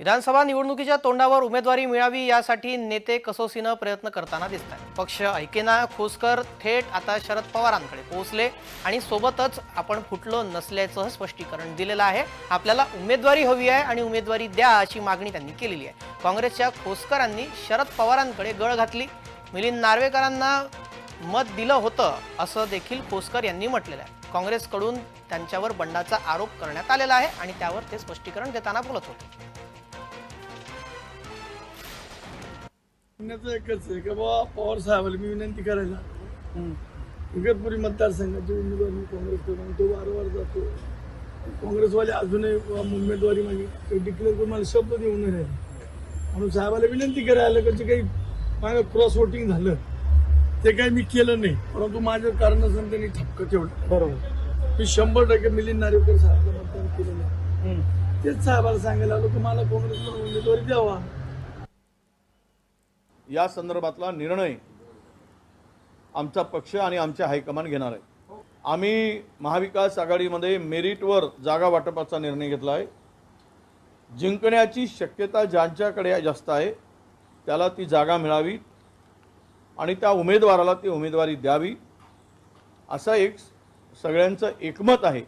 विधानसभा निवडणुकीच्या तोंडावर उमेदवारी मिळावी यासाठी नेते कसोसीनं प्रयत्न करताना दिसत आहेत पक्ष ऐकेना खोसकर थेट आता शरद पवारांकडे पोहोचले आणि सोबतच आपण फुटलो नसल्याचं स्पष्टीकरण दिलेलं आहे. आपल्याला उमेदवारी हवी आहे आणि उमेदवारी द्या अशी मागणी त्यांनी केलेली आहे. काँग्रेसच्या खोसकरांनी शरद पवारांकडे गळ घातली. मिलिंद नार्वेकरांना मत दिलं होतं असं देखील खोसकर यांनी म्हटलेलं आहे. काँग्रेसकडून त्यांच्यावर बंडाचा आरोप करण्यात आलेला आहे आणि त्यावर ते स्पष्टीकरण देताना बोलत होते. म्हणण्याचं एकच आहे की बाबा पवार साहेबाला मी विनंती करायला. इगतपुरी मतदारसंघाचे उमेदवार मी काँग्रेसकडून तो वारंवार जातो. काँग्रेसवाले अजूनही उमेदवारी माझी डिक्लेअर करून मला शब्द देऊन राहिले म्हणून साहेबाला विनंती करायला की जे काही माझं क्रॉस वोटिंग झालं ते काही मी केलं नाही. परंतु माझं कारण असेल त्यांनी ठपकं ठेवलं. बरोबर. मी शंभर टक्के मिलिंद नारेकर साहेबाला मतदान केलं नाही तेच साहेबाला सांगायला आलो की मला काँग्रेसकडून उमेदवारी द्यावा. या संदर्भातला निर्णय आमचा पक्ष आणि आमचे हायकमांड घेणार आहे आम्ही महाविकास आघाडीमध्ये मेरिटवर जागा वाटपाचा निर्णय घेतला आहे. जिंकण्याची शक्यता ज्यांच्याकडे जास्त आहे त्याला ती जागा मिळावी आणि त्या उमेदवाराला ती उमेदवारी द्यावी असा एक सगळ्यांचं एकमत आहे.